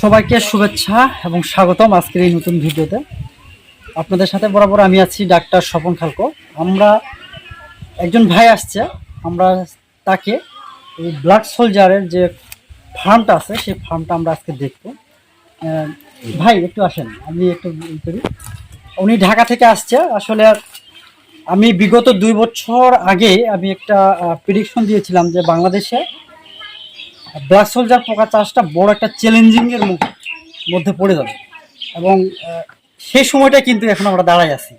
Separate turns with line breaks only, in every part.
সবাইকে শুভেচ্ছা এবং স্বাগতম আজকের এই নতুন ভিডিওতে। আপনাদের সাথে বরাবর আমি আছি ডাক্তার স্বপন খালকো। আমরা একজন ভাই আসছে, আমরা তাকে এই ব্লাড সোলজারের যে ফার্মটা আছে, সেই ফার্মটা আমরা আজকে দেখব। ভাই, একটু আসেন, আমি একটু করি। উনি ঢাকা থেকে আসছে। আসলে আমি বিগত দুই বছর আগে আমি একটা প্রিডিকশন দিয়েছিলাম যে বাংলাদেশে ব্ল্যাক সোলজার পোকা চাষটা বড় একটা চ্যালেঞ্জিংয়ের মধ্যে পড়ে যাবে। এবং সেই সময়টা কিন্তু এখন আমরা দাঁড়াই আছি।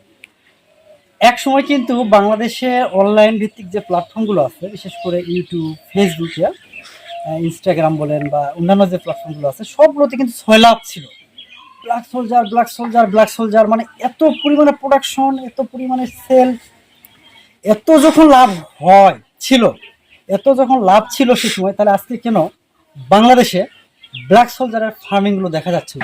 এক সময় কিন্তু বাংলাদেশে অনলাইন ভিত্তিক যে প্ল্যাটফর্মগুলো আছে, বিশেষ করে ইউটিউব ফেসবুকে ইনস্টাগ্রাম বলেন বা অন্যান্য যে প্ল্যাটফর্মগুলো আছে, সবগুলোতে কিন্তু ছয় লাভ ছিল। Black soldier black soldier black soldier মানে এত পরিমাণে প্রোডাকশন এত পরিমাণে সেল এত যখন লাভ হয়, ছিল এত যখন লাভ ছিল সে সময়, তাহলে আজকে কেন বাংলাদেশে ব্ল্যাক সোলজারের ফার্মিংগুলো দেখা যাচ্ছে?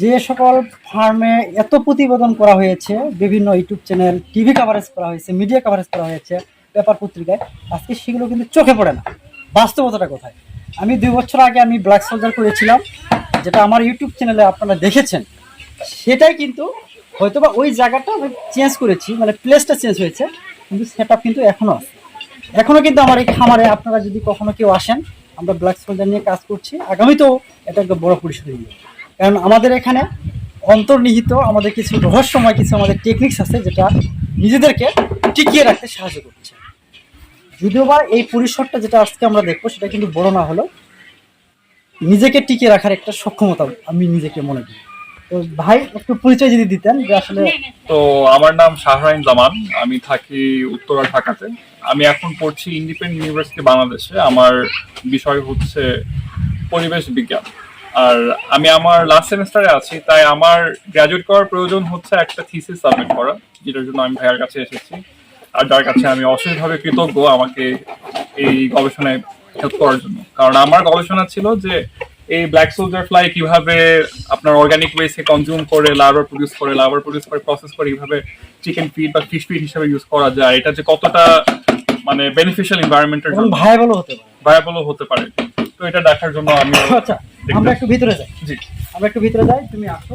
যে সকল ফার্মে এত প্রতিবেদন করা হয়েছে, বিভিন্ন ইউটিউব চ্যানেল টিভি কাভারেজ করা হয়েছে মিডিয়া কাভারেজ করা হয়েছে, পেপার পত্রিকায়, আজকে সেগুলো কিন্তু চোখে পড়ে না। বাস্তবতাটা কোথায়? আমি দুই বছর আগে আমি ব্ল্যাক সোলজার করেছিলাম, যেটা আমার ইউটিউব চ্যানেলে আপনারা দেখেছেন। সেটাই কিন্তু হয়তোবা ওই জায়গাটা আমি চেঞ্জ করেছি মানে প্লেসটা চেঞ্জ হয়েছে, কিন্তু সেট কিন্তু এখনও আছে। এখনও কিন্তু আমার এই খামারে আপনারা যদি কখনো কেউ আসেন, আমরা ব্ল্যাক সোলজার নিয়ে কাজ করছি। আগামীতেও এটা একটা বড় পরিসরে নিয়ে কারণ আমাদের এখানে অন্তর্নিহিত আমাদের কিছু রহস্যময় কিছু আমাদের টেকনিক্স আছে যেটা নিজেদেরকে টিকিয়ে রাখতে সাহায্য করছে। যদিও বা এই পরিসরটা যেটা আজকে আমরা দেখব, সেটা কিন্তু বড় না হলেও নিজেকে টিকিয়ে রাখার একটা সক্ষমতা আমি নিজেকে মনে করি। তো ভাই একটু পরিচয় যদি দিতেন যে আসলে
তো আমার নাম শাহরাইন জামান আমি থাকি উত্তরা ঢাকাতে। আমি এখন পড়ছি ইন্ডিপেন্ডেন্ট ইউনিভার্সিটি বাংলাদেশে। আমার বিষয় হচ্ছে পরিবেশ বিজ্ঞান। আর আমি আমার লাস্ট সেমিস্টারে আছি তাই আমার গ্র্যাজুয়েট করার প্রয়োজন হচ্ছে একটা থিসিস সাবমিট করা যেটার জন্য আমি ভাইয়ার কাছে এসেছি। আর যার কাছে আমি অশেষভাবে কৃতজ্ঞ আমাকে এই গবেষণায় হেল্প করার জন্য। কারণ আমার গবেষণা ছিল যে এই ব্ল্যাক সোলজার ফ্লাই কীভাবে আপনার অর্গানিক ওয়েসে কনজিউম করে লার্ভার প্রডিউস করে লার্ভার প্রডিউস করে প্রসেস করে কীভাবে চিকেন ফিড বা ফিশ ফিড হিসেবে ইউজ করা যায় এটা যে কতটা মানে বেনিফিশিয়াল এনভায়রনমেন্টের জন্য
ভাইবলও হতে পারে।
ভায়াবলও হতে পারে। তো এটা দেখার জন্য আমি
আচ্ছা আমরা একটু ভিতরে যাই।
জি।
আমরা একটু ভিতরে যাই তুমি আসো।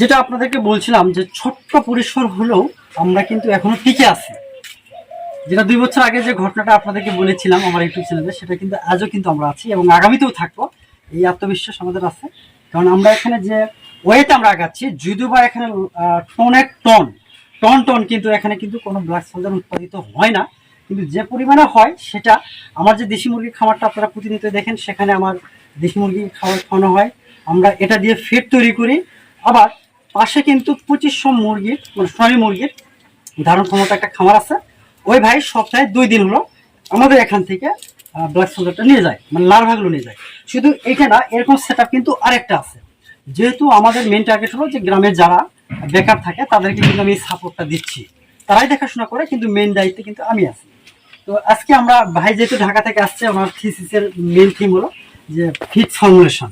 যেটা আপনাদেরকে বলছিলাম যে ছোট্ট পরিসর হলেও আমরা কিন্তু এখনও টিকে আছি। যেটা দুই বছর আগে যে ঘটনাটা আপনাদেরকে বলেছিলাম আমার ইউটিউব চ্যানেলে, সেটা কিন্তু আজও কিন্তু আমরা আছি এবং আগামীতেও থাকব। এই আত্মবিশ্বাস আমাদের আছে। কারণ আমরা এখানে যে ওয়েতে আমরা আগাচ্ছি যদিও বা এখানে টনের টন টন টন কিন্তু এখানে কিন্তু কোনো ব্ল্যাক সোলজার উৎপাদিত হয় না। কিন্তু যে পরিমাণে হয় সেটা আমার যে দেশি মুরগির খামারটা আপনারা প্রতিনিয়ত দেখেন, সেখানে আমার দেশি মুরগি খাওয়ার খাওয়ানো হয়। আমরা এটা দিয়ে ফিড তৈরি করি। আবার পাশে কিন্তু পঁচিশশো মুরগির মানে সোনালী মুরগির ধারণ ক্ষমতা একটা খামার আছে। ওই ভাই সপ্তাহে দুই দিন হলো আমাদের এখান থেকে ব্ল্যাক সোলজারটা নিয়ে যায় মানে লার্ভাগুলো নিয়ে যায়। শুধু এটা না এরকম সেট কিন্তু আরেকটা আছে। যেহেতু আমাদের মেন টার্গেট হলো যে গ্রামের যারা বেকার থাকে, তাদেরকে কিন্তু আমি সাপোর্টটা দিচ্ছি। তারাই দেখাশোনা করে, কিন্তু মেন দায়িত্বে কিন্তু আমি আছি। তো আজকে আমরা ভাই যেহেতু ঢাকা থেকে আসছে আমার থিসিসের মেন থিম হলো যে ফিট ফর্মুলেশন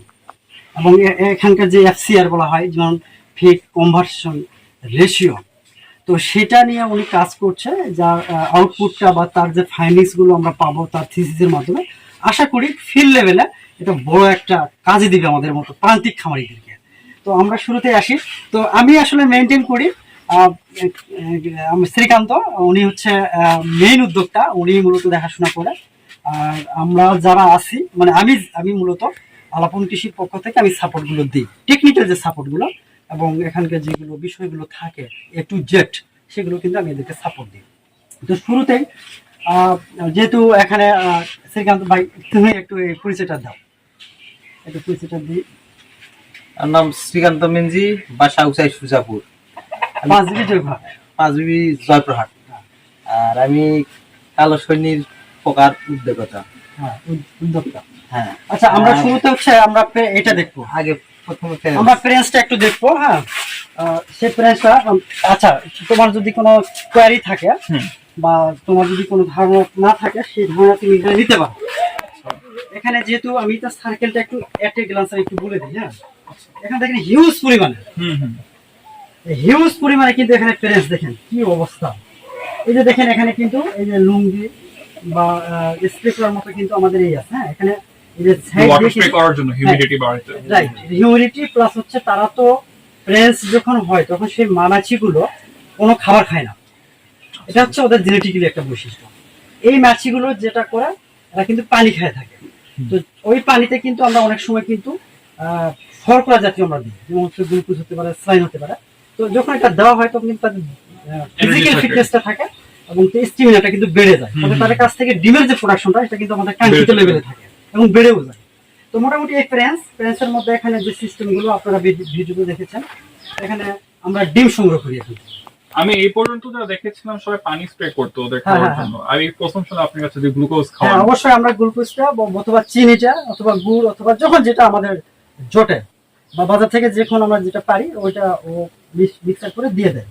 এবং এখানকার যে এফসিআর বলা হয়, যেমন ফিট কনভার্সন রেশিও তো সেটা নিয়ে উনি কাজ করছে, যার আউটপুটটা বা তার যে ফাইন্ডিংসগুলো আমরা পাবো তার থিসিসের মাধ্যমে। আশা করি ফিল্ড লেভেলে এটা বড় একটা কাজে দিবে আমাদের মতো প্রান্তিক খামারিদেরকে। তো আমরা শুরুতে আসি। তো আমি আসলে মেনটেন করি শ্রীকান্ত, উনি হচ্ছে মেইন উদ্যোক্তা, উনি মূলত দেখাশোনা করে। আর আমরা যারা আছি মানে আমি আমি মূলত আলাপন কৃষির পক্ষ থেকে আমি সাপোর্টগুলো দিই। টেকনিক্যাল যে সাপোর্টগুলো এবং এখানকার যেগুলো বিষয়গুলো থাকে এ টু জেড সেগুলো কিন্তু আমি এদেরকে সাপোর্ট দিই। তো শুরুতেই যেহেতু এখানে শ্রীকান্ত ভাই তুমি একটু এই পরিচয়টা দাও। একটু পরিচয়টা দিই।
আমার নাম শ্রীকান্ত মিনজি বাসা উচাই সুজাপুর। পাঁচবি জয়পুরহাট। আর আমি কালো সৈনির প্রকার উদ্যোগতা
হ্যাঁ উদ্যোক্তা।
হ্যাঁ।
আচ্ছা আমরা শুরুতে হচ্ছে আমরা এটা দেখব।
আগে
আমরা প্রেসটা একটু দেখব হ্যাঁ? আহ, সেই প্রেসটা আচ্ছা তোমার যদি কোনো কোয়ারি থাকে বা তোমার যদি কোনো ধারণা না থাকে সেই ধারণা তুমি এখানে নিতে পারো। এখানে যেহেতু আমি তো সার্কেলটা একটু এটে গ্লান্স একটু বলে দিই হ্যাঁ? এখানে দেখেন হিউজ পরিমাণে।
হুম হুম।
হিউজ পরিমাণে কিন্তু এখানে প্রেস দেখেন কি অবস্থা? এই যে দেখেন এখানে কিন্তু এই যে লুঙ্গি বা স্প্রে মতো কিন্তু আমাদের এই আছে হ্যাঁ? এখানে
ওয়াটার স্প্রে করার জন্য হিউমিডিটি বাড়াতে
রাইট হিউমিডিটি প্লাস হচ্ছে তারা তো প্রেস যখন হয় তখন সেই কোনো খাবার খায় না। এটা হচ্ছে ওদের জেনেটিক্যালি একটা বৈশিষ্ট্য। এই মাছিগুলো যেটা করে এরা কিন্তু পানি খেয়ে থাকে। তো ওই পানিতে কিন্তু আমরা অনেক সময় কিন্তু আহ, শর্করা জাতীয় আমরা দিই। যেমন হচ্ছে গ্লুকোজ হতে পারে স্লাইন হতে পারে। তো যখন এটা দেওয়া হয় তখন কিন্তু তাদের ফিজিক্যাল
থাকে।
ফিটনেসটা থাকে এবং স্টিমিনাটা কিন্তু বেড়ে যায়। তাদের কাছ থেকে ডিমের যে প্রোডাকশনটা এটা কিন্তু আমাদের কাঙ্ক্ষিত লেভেলে থাকে। এবং বেড়েও যায় তো মোটামুটি এই ফ্রেন্স ফ্রেন্সের মধ্যে এখানে যে সিস্টেমগুলো আপনারা ভিডি- ভিডিওতে দেখেছেন এখানে আমরা ডিম সংগ্রহ করি এখন।
আমি এই পর্যন্ত যা দেখেছিলাম সবাই পানি স্প্রে করতো ওদের
হ্যাঁ,
খাওয়ার
হ্যাঁ,
জন্য। আর এই প্রথম শুনে আপনার কাছে যে গ্লুকোজ
হ্যাঁ অবশ্যই আমরা গ্লুকোজটা অথবা চিনিটা অথবা গুড় অথবা যখন যেটা আমাদের জোটে বা বাজার থেকে যখন আমরা যেটা পারি ওইটা ও মিক্সার করে দিয়ে দেয়।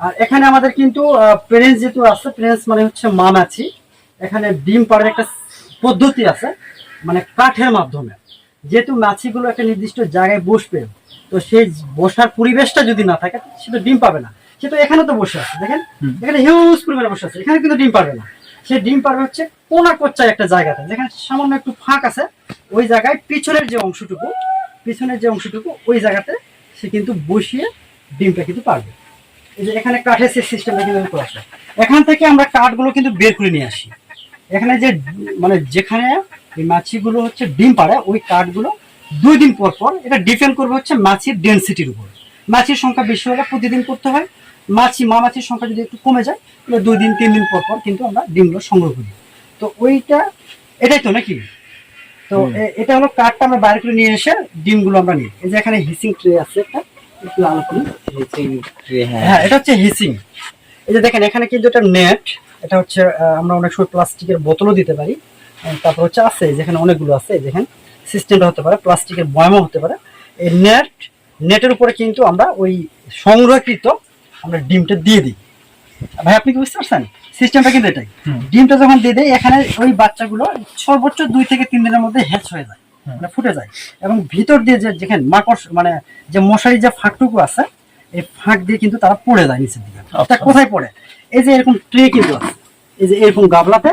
আর এখানে আমাদের কিন্তু প্রেন্স যেহেতু আছে প্রেন্স মানে হচ্ছে মা মাছি এখানে ডিম পাড়ার একটা পদ্ধতি আছে। মানে কাঠের মাধ্যমে। যেহেতু মাছিগুলো একটা নির্দিষ্ট জায়গায় বসবে তো সেই বসার পরিবেশটা যদি না থাকে সে তো ডিম পাবে না। সে তো এখানে তো বসে আছে দেখেন? এখানে হিউজ পরিমাণে বসে আছে এখানে কিন্তু ডিম পারবে না। সে ডিম পারবে হচ্ছে কোনা কোচ্চায় একটা জায়গাতে যেখানে সামান্য একটু ফাঁক আছে ওই জায়গায় পিছনের যে অংশটুকু পিছনের যে অংশটুকু ওই জায়গাতে সে কিন্তু বসিয়ে ডিমটা কিন্তু পারবে। এই যে এখানে কাঠের সে সিস্টেমটা কিন্তু করে আসে এখান থেকে আমরা কাঠগুলো কিন্তু বের করে নিয়ে আসি। এখানে যে মানে যেখানে এই মাছিগুলো হচ্ছে ডিম পাড়ে ওই কাঠগুলো দুই দিন পর পর এটা ডিপেন্ড করবে হচ্ছে মাছির ডেন্সিটির উপর। মাছির সংখ্যা বেশি হলে প্রতিদিন করতে হয়। মাছি মা মাছির সংখ্যা যদি একটু কমে যায় তাহলে দুই দিন তিন দিন পর পর কিন্তু আমরা ডিমগুলো সংগ্রহ করি। তো ওইটা এটাই তো নাকি? তো এটা হলো কাঠটা আমরা বাইরে করে নিয়ে এসে ডিমগুলো আমরা নিই। এই যে এখানে হিসিং ট্রে আছে একটা একটু আলো করি। হ্যাঁ। এটা হচ্ছে হিসিং এই যে দেখেন এখানে কিন্তু এটা নেট এটা হচ্ছে আমরা অনেক সময় প্লাস্টিকের বোতলও দিতে পারি। তারপর হচ্ছে আছে যেখানে অনেকগুলো আছে দেখেন সিস্টেমটা হতে পারে প্লাস্টিকের বয়ামও হতে পারে। এই নেট নেটের উপরে কিন্তু আমরা ওই সংরক্ষিত আমরা ডিমটা দিয়ে দিই। ভাই আপনি কি বুঝতে পারছেন? সিস্টেমটা কিন্তু এটাই। ডিমটা যখন দিয়ে দেয় এখানে ওই বাচ্চাগুলো সর্বোচ্চ দুই থেকে তিন দিনের মধ্যে হ্যাচ হয়ে যায় মানে ফুটে যায়। এবং ভিতর দিয়ে যে যেখানে মাকড় মানে যে মশারি যে ফাঁকটুকু আছে এই ফাঁক দিয়ে কিন্তু তারা পড়ে যায় নিচের দিকে।
আচ্ছা।
তা কোথায় পড়ে? এই যে এরকম ট্রে কিন্তু আছে। এই যে এরকম গাবলাতে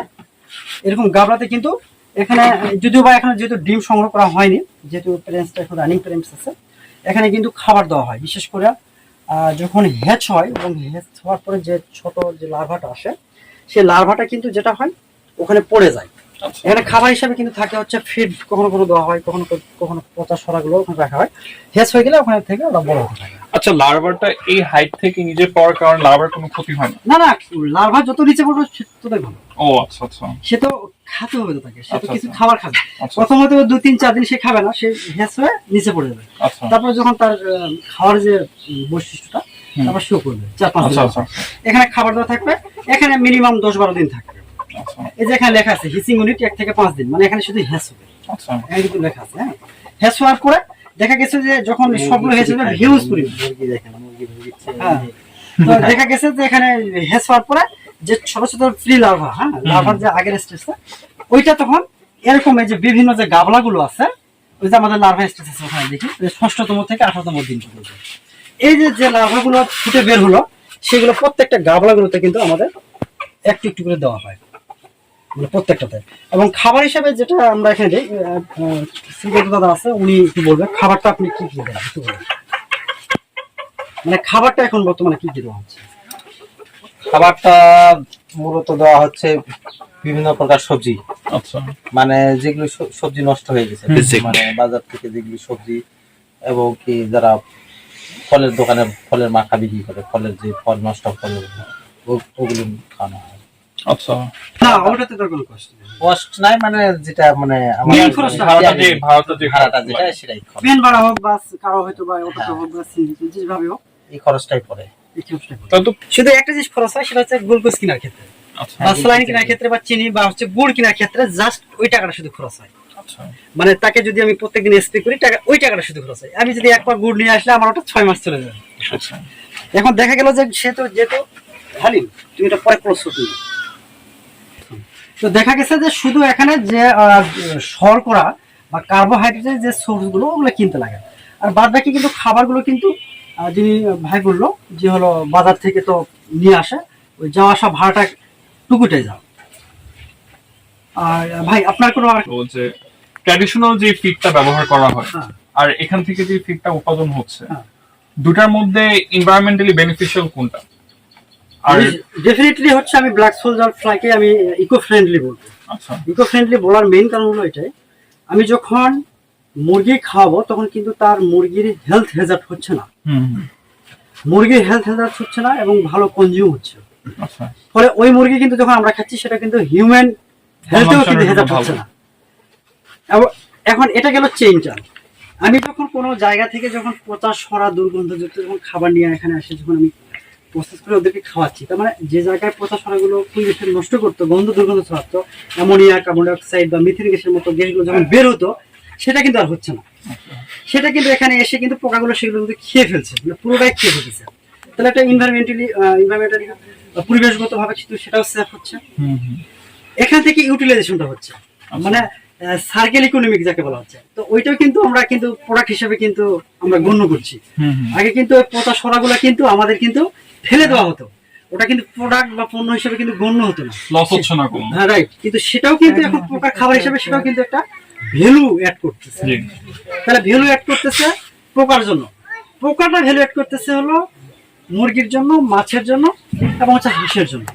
এরকম গাবলাতে কিন্তু এখানে যদিও বা এখানে যেহেতু ডিম সংগ্রহ করা হয়নি যেহেতু প্যারেন্টসটা এখন রানিং প্যারেন্টস আছে এখানে কিন্তু খাবার দেওয়া হয়। বিশেষ করে যখন হ্যাচ হয় এবং হ্যাচ হওয়ার পরে যে ছোট যে লার্ভাটা আসে সেই লার্ভাটা কিন্তু যেটা হয় ওখানে পড়ে যায়।
আচ্ছা।
এখানে খাবার হিসাবে কিন্তু থাকে হচ্ছে ফিড কখনো কখনো দেওয়া হয় কখনো কখনো পচা সরাগুলো ওখানে রাখা হয়। হ্যাচ হয়ে গেলে ওখানে থেকে ওরা বড় হতে থাকে।
আচ্ছা লার্ভারটা এই হাইট থেকে নিজে পাওয়ার কারণে লার্ভার কোনো ক্ষতি হয় না?
না না লার্ভা যত নিচে পড়বে ততই ভালো।
ও আচ্ছা আচ্ছা।
সে তো খাতে হবে তো তাকে সে তো
আচ্ছা,
কিছু
আচ্ছা।
খাবার খাবে।
আচ্ছা।
প্রথমত দু তিন চার দিন সে খাবে না সে হ্যাস হয়ে নিচে পড়ে যাবে।
আচ্ছা।
তারপর যখন তার খাওয়ার যে বৈশিষ্ট্যটা। তারপর সেও করবে চার পাঁচ দিন।
আচ্ছা আচ্ছা।
এখানে খাবার দেওয়া থাকবে এখানে মিনিমাম দশ বারো দিন থাকবে।
আচ্ছা।
এই যে এখানে লেখা আছে হিসিং ইউনিট এক থেকে পাঁচ দিন মানে এখানে শুধু হ্যাস হবে।
আচ্ছা।
এখানে কিন্তু লেখা আছে হ্যাঁ। হ্যাস হওয়ার পরে দেখা গেছে যে যখন সবগুলো হ্যাস হবে হিউজ পরিমাণ হ্যাঁ। তো দেখা গেছে যে এখানে হেস হওয়ার পরে যে ছোট ছোট ফ্রি লার্ভা হ্যাঁ লার্ভার যে আগের স্টেজটা ওইটা তখন এরকম এই যে বিভিন্ন যে গাবলাগুলো আছে ওই যে আমাদের লার্ভা স্টেজ আছে ওখানে দেখি ষষ্ঠতম থেকে আঠারোতম দিন পর্যন্ত। এই যে যে লার্ভাগুলো ফুটে বের হলো সেগুলো প্রত্যেকটা গাবলাগুলোতে কিন্তু আমাদের একটু একটু করে দেওয়া হয়। প্রত্যেকটাতে। এবং খাবার হিসাবে যেটা আমরা এখানে দিই দাদা আছে উনি একটু বলবেন খাবারটা আপনি কি কি দেন? একটু বলবেন মানে খাবারটা এখন বর্তমানে কি কি দেওয়া হচ্ছে?
খাবারটা মূলত দেওয়া হচ্ছে বিভিন্ন প্রকার সবজি।
আচ্ছা।
মানে যেগুলো সবজি নষ্ট হয়ে গেছে। মানে বাজার থেকে যেগুলো সবজি এবং কি যারা ফলের দোকানে ফলের মাখা বিক্রি করে ফলের যে ফল নষ্ট ফল ওগুলো খাওয়ানো হয়।
আচ্ছা।
না ওটাতে তো কোনো কষ্ট নেই।
কষ্ট নাই মানে যেটা মানে
Main খরচটা,
ভাড়াটা যে ভাড়াটা যে
ভাড়াটা যেটা সেটাই খরচ।
ভাড়া হোক বা কারও হয়তো বা অটোতে হোক বা যেভাবে হোক।
এই খরচটাই পড়ে।
এই খরচটা করে।
তা তো
শুধু একটা জিনিস খরচ হয় সেটা হচ্ছে গ্লুকোজ কেনার ক্ষেত্রে।
আচ্ছা।
বা স্যালাইন কেনার ক্ষেত্রে বা চিনি বা হচ্ছে গুড় কেনার ক্ষেত্রে জাস্ট ওই টাকাটা শুধু খরচ হয়।
আচ্ছা।
মানে তাকে যদি আমি প্রত্যেকদিন স্প্রে করি টাকা ওই টাকাটা শুধু খরচ হয়। আমি যদি একবার গুড় নিয়ে আসলে আমার ওটা ছয় মাস চলে যাবে।
আচ্ছা।
এখন দেখা গেল যে সে তো যেহেতু হালি তুমি এটা পরে প্রস্তুত। তো দেখা গেছে যে শুধু এখানে যে শর্করা বা কার্বোহাইড্রেটের যে সোর্সগুলো ওগুলো কিনতে লাগে আর বাদ বাকি কিন্তু খাবারগুলো কিন্তু যিনি ভাই বলল যে হলো বাজার থেকে তো নিয়ে আসে ওই যাওয়া আসা ভাড়াটা টুকুটাই যাও আর ভাই আপনার কোনো আর
যে ট্র্যাডিশনাল যে ফিডটা ব্যবহার করা হয়
হ্যাঁ।
আর এখান থেকে যে ফিডটা উৎপাদন হচ্ছে
হ্যাঁ।
দুটার মধ্যে এনভায়রনমেন্টালি বেনিফিশিয়াল কোনটা আর
ডেফিনেটলি হচ্ছে আমি ব্ল্যাক সোলজার ফ্লাইকে আমি ইকো ফ্রেন্ডলি বলব।
আচ্ছা।
ইকো ফ্রেন্ডলি বলার মেইন কারণ হলো এটাই আমি যখন মুরগি খাওয়াবো তখন কিন্তু তার মুরগির হেলথ হেজার্ট হচ্ছে না। মুরগির হেলথ হেজার্ট হচ্ছে না এবং ভালো কনজিউম হচ্ছে
আচ্ছা।
ফলে ওই মুরগি কিন্তু যখন আমরা খাচ্ছি সেটা কিন্তু হিউম্যান হেলথেও কিন্তু হেজার্ট হচ্ছে না। এবং এখন এটা গেল চেইনটা আমি যখন কোনো জায়গা থেকে যখন পচা সরা দুর্গন্ধযুক্ত যখন খাবার নিয়ে এখানে আসে যখন আমি প্রসেস করে ওদেরকে খাওয়াচ্ছি। তার মানে যে জায়গায় পচা সরাগুলো পরিবেশে নষ্ট করতো গন্ধ দুর্গন্ধ ছড়াতো অ্যামোনিয়া কার্বন ডাইঅক্সাইড বা মিথেন গ্যাসের মতো গ্যাসগুলো যখন বের হতো সেটা কিন্তু আর হচ্ছে না। সেটা কিন্তু এখানে এসে কিন্তু পোকাগুলো সেগুলো কিন্তু খেয়ে ফেলছে মানে পুরোটাই খেয়ে ফেলছে। তাহলে একটা ইনভারমেন্টালি ইনভারমেন্টালি পরিবেশগত ভাবে কিন্তু সেটাও সেফ হচ্ছে। এখান থেকে ইউটিলাইজেশনটা হচ্ছে। মানে সার্কেল ইকোনমিক যাকে বলা হচ্ছে। তো ওইটাও কিন্তু আমরা কিন্তু প্রোডাক্ট হিসেবে কিন্তু আমরা গণ্য করছি। আগে কিন্তু পচা সরাগুলো কিন্তু আমাদের কিন্তু ফেলে দেওয়া হতো। ওটা কিন্তু প্রোডাক্ট বা পণ্য হিসেবে কিন্তু গণ্য হতো না।
লস হচ্ছে না কোনো।
হ্যাঁ রাইট কিন্তু সেটাও কিন্তু এখন পোকার খাবার হিসেবে সেটাও কিন্তু একটা ভ্যালু অ্যাড করতেছে। তাহলে ভ্যালু অ্যাড করতেছে পোকার জন্য। পোকাটা ভ্যালু অ্যাড করতেছে হলো মুরগির জন্য মাছের জন্য এবং হচ্ছে হাঁসের জন্য।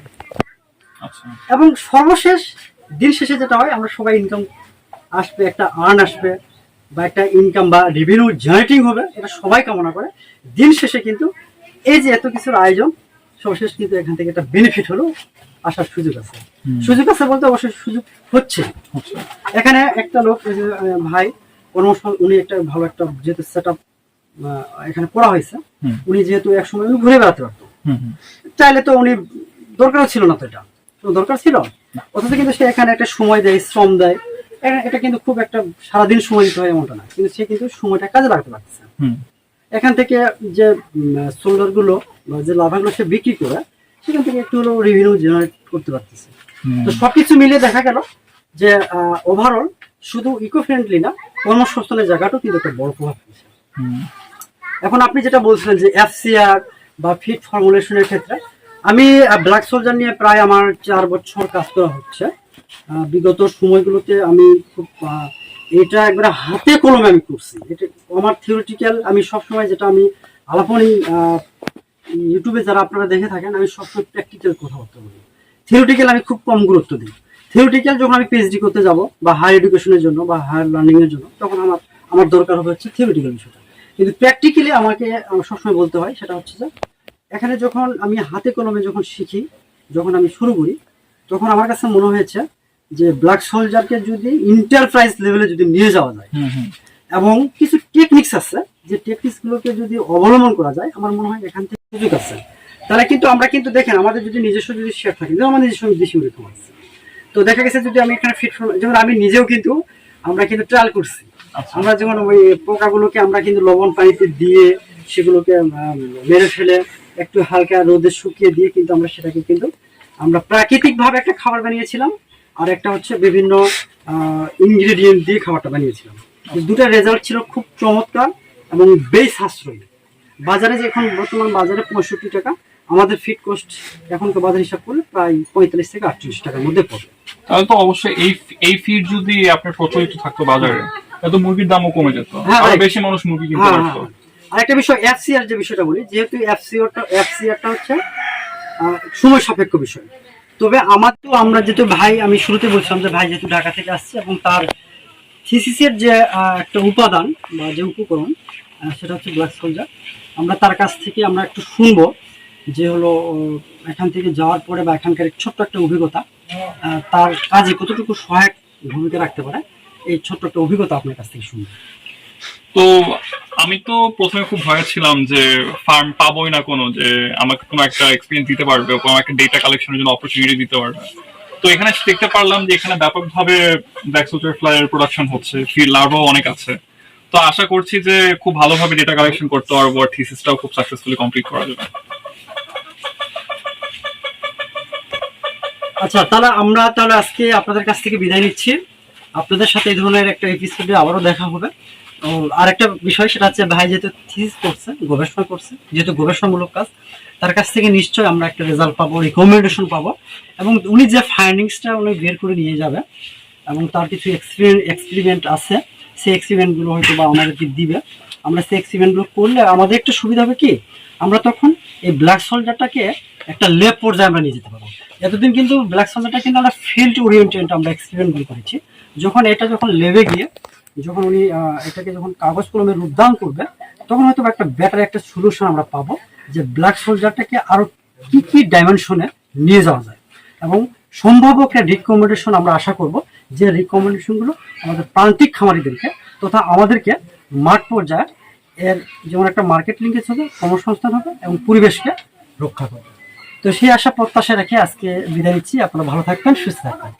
আচ্ছা।
এবং সর্বশেষ দিন শেষে যেটা হয় আমরা সবাই ইনকাম আসবে একটা আর্ন আসবে বা একটা ইনকাম বা রেভিনিউ জেনারেটিং হবে এটা সবাই কামনা করে। দিন শেষে কিন্তু এই যে এত কিছুর আয়োজন সর্বশেষ কিন্তু এখান থেকে একটা বেনিফিট হলো আসার সুযোগ আছে। সুযোগ আছে বলতে অবশ্যই সুযোগ হচ্ছে। এখানে একটা লোক ভাই উনি একটা ভালো একটা যেহেতু সেট এখানে করা হয়েছে উনি যেহেতু একসময় উনি ঘুরে বেড়াতে পারতো। চাইলে তো উনি দরকারও ছিল না তো এটা। দরকার ছিল? অথচ কিন্তু সে এখানে একটা সময় দেয় শ্রম দেয়। এটা কিন্তু খুব একটা সারাদিন সময় দিতে হয় এমনটা না। কিন্তু সে কিন্তু সময়টা কাজে লাগাতে পারতেছে। এখান থেকে যে সোল্ডারগুলো বা যে লাভাগুলো সে বিক্রি করে সেখান থেকে একটু হলেও রেভিনিউ জেনারেট করতে পারতেছে। তো সবকিছু মিলিয়ে দেখা গেল যে ওভারঅল শুধু ইকো ফ্রেন্ডলি না কর্মসংস্থানের জায়গাটাও কিন্তু একটা বড় প্রভাব ফেলছে। এখন আপনি যেটা বলছিলেন যে এফসিআর বা ফিট ফর্মুলেশনের ক্ষেত্রে আমি ব্ল্যাক সোলজার নিয়ে প্রায় আমার চার বছর কাজ করা হচ্ছে। বিগত সময়গুলোতে আমি খুব এটা একবারে হাতে কলমে আমি করছি। এটা আমার থিওরিটিক্যাল আমি সবসময় যেটা আমি আলাপনি ইউটিউবে যারা আপনারা দেখে থাকেন, আমি সবসময় প্র্যাকটিক্যাল কথাবার্তা বলি। থিওরিটিক্যাল আমি খুব কম গুরুত্ব দিই। থিওরিটিক্যাল যখন আমি পিএইচডি করতে যাব, বা হায়ার এডুকেশনের জন্য, বা হায়ার লার্নিংয়ের জন্য, তখন আমার আমার দরকার হবে হচ্ছে থিওরিটিক্যাল বিষয়টা। কিন্তু প্র্যাকটিক্যালি আমাকে সবসময় বলতে হয়, সেটা হচ্ছে যে, এখানে যখন আমি হাতে কলমে যখন শিখি, যখন আমি শুরু করি, তখন আমার কাছে মনে হয়েছে যে ব্ল্যাক সোলজারকে যদি ইন্টারপ্রাইজ লেভেলে যদি নিয়ে যাওয়া যায় এবং কিছু টেকনিক্স আছে যে টেকনিক্স গুলোকে যদি অবলম্বন করা যায় আমার মনে হয় এখান থেকে সুযোগ আছে। তাহলে কিন্তু আমরা কিন্তু দেখেন আমাদের যদি নিজস্ব যদি শেয়ার থাকে যেমন আমার নিজস্ব দেশি মুরগি খামার আছে। তো দেখা গেছে যদি আমি এখানে ফিট যেমন আমি নিজেও কিন্তু আমরা কিন্তু ট্রায়াল করছি।
আচ্ছা।
আমরা যেমন ওই পোকাগুলোকে আমরা কিন্তু লবণ পানিতে দিয়ে সেগুলোকে মেরে ফেলে একটু হালকা রোদে শুকিয়ে দিয়ে কিন্তু আমরা সেটাকে কিন্তু আমরা প্রাকৃতিক ভাবে একটা খাবার বানিয়েছিলাম। আর একটা হচ্ছে বিভিন্ন ইনগ্রেডিয়েন্ট দিয়ে খাবারটা বানিয়েছিলাম। তো দুটা রেজাল্ট ছিল খুব চমৎকার এবং বেশ সাশ্রয়ী। বাজারে যে এখন বর্তমান বাজারে পঁয়ষট্টি টাকা আমাদের ফিট কস্ট এখনকার বাজার হিসাব করলে প্রায় পঁয়তাল্লিশ থেকে আটচল্লিশ টাকার মধ্যে পড়বে।
তাহলে তো অবশ্যই এই এই ফিড যদি আপনার প্রচলিত থাকতো বাজারে তাহলে তো মুরগির দামও কমে যেত।
হ্যাঁ, আরও
বেশি মানুষ মুরগি কিনতে
হ্যাঁ
পারতো।
হ্যাঁ আরেকটা বিষয় এফসিআর যে বিষয়টা বলি যেহেতু এফসিওটা এফসিআরটা হচ্ছে সময় সাপেক্ষ বিষয়। তবে আমার তো আমরা যেহেতু ভাই, আমি শুরুতে বলছিলাম যে ভাই যেহেতু ঢাকা থেকে আসছে এবং তার থিসিসের যে একটা উপাদান বা যে উপকরণ সেটা হচ্ছে ব্ল্যাক সোলজার আমরা তার কাছ থেকে আমরা একটু শুনব যে হলো এখান থেকে যাওয়ার পরে বা এখানকার ছোট্ট একটা অভিজ্ঞতা তার কাজে কতটুকু সহায়ক ভূমিকা রাখতে পারে, এই ছোট্ট একটা অভিজ্ঞতা আপনার কাছ থেকে শুনব।
তো আমি তো প্রথমে খুব ভয় ছিলাম যে ফার্ম পাবোই না কোনো, যে আমাকে কোনো একটা এক্সপিরিয়েন্স দিতে পারবে, কোনো একটা ডেটা কালেকশনের জন্য অপরচুনিটি দিতে পারবে। তো এখানে দেখতে পারলাম যে এখানে ব্যাপকভাবে ব্যাকসুটার ফ্লাইয়ের প্রোডাকশন হচ্ছে ফিল লার্ভাও অনেক আছে। তো আশা করছি যে খুব ভালোভাবে ডেটা কালেকশন করতে পারব আর থিসিসটাও খুব সাকসেসফুলি কমপ্লিট করা যাবে।
আচ্ছা তাহলে আমরা তাহলে আজকে আপনাদের কাছ থেকে বিদায় নিচ্ছি। আপনাদের সাথে এই ধরনের একটা এপিসোডে আবারও দেখা হবে। ও, আরেকটা বিষয়, সেটা হচ্ছে ভাই যেহেতু থিস করছে, গবেষণা করছে, যেহেতু গবেষণামূলক কাজ, তার কাছ থেকে নিশ্চয়ই আমরা একটা রেজাল্ট পাবো রিকমেন্ডেশন পাবো। এবং উনি যে ফাইন্ডিংসটা উনি বের করে নিয়ে যাবে, এবং তার কিছু এক্সপেরিমেন্ট আছে, সেই এক্সপেরিমেন্টগুলো হয়তো বা আমাদেরকে দিবে। আমরা সেই এক্সপেরিমেন্টগুলো করলে আমাদের একটা সুবিধা হবে কি? আমরা তখন এই ব্ল্যাক সোলজারটাকে একটা লেপ পর্যায়ে আমরা নিয়ে যেতে পারব। এতদিন কিন্তু ব্ল্যাক সোলজারটা কিন্তু আমরা ফিল্ড ওরিয়েন্টেড আমরা এক্সপেরিমেন্টগুলো করেছি। যখন এটা যখন লেবে গিয়ে যখন উনি এটাকে যখন কাগজ কলমে রূপদান করবে, তখন হয়তো একটা বেটার একটা সলিউশন আমরা পাবো যে ব্ল্যাক সোলজারটাকে আরও কি কি ডাইমেনশনে নিয়ে যাওয়া যায়। এবং সম্ভাব্য একটা রিকমেন্ডেশন আমরা আশা করব যে রিকমেন্ডেশনগুলো আমাদের প্রান্তিক খামারিদেরকে তথা আমাদেরকে মাঠ পর্যায়ে এর যেমন একটা মার্কেট লিঙ্কেজ হবে কর্মসংস্থান হবে এবং পরিবেশকে রক্ষা করবে। তো সেই আশা প্রত্যাশা রেখে আজকে বিদায় নিচ্ছি। আপনারা ভালো থাকবেন, সুস্থ থাকবেন।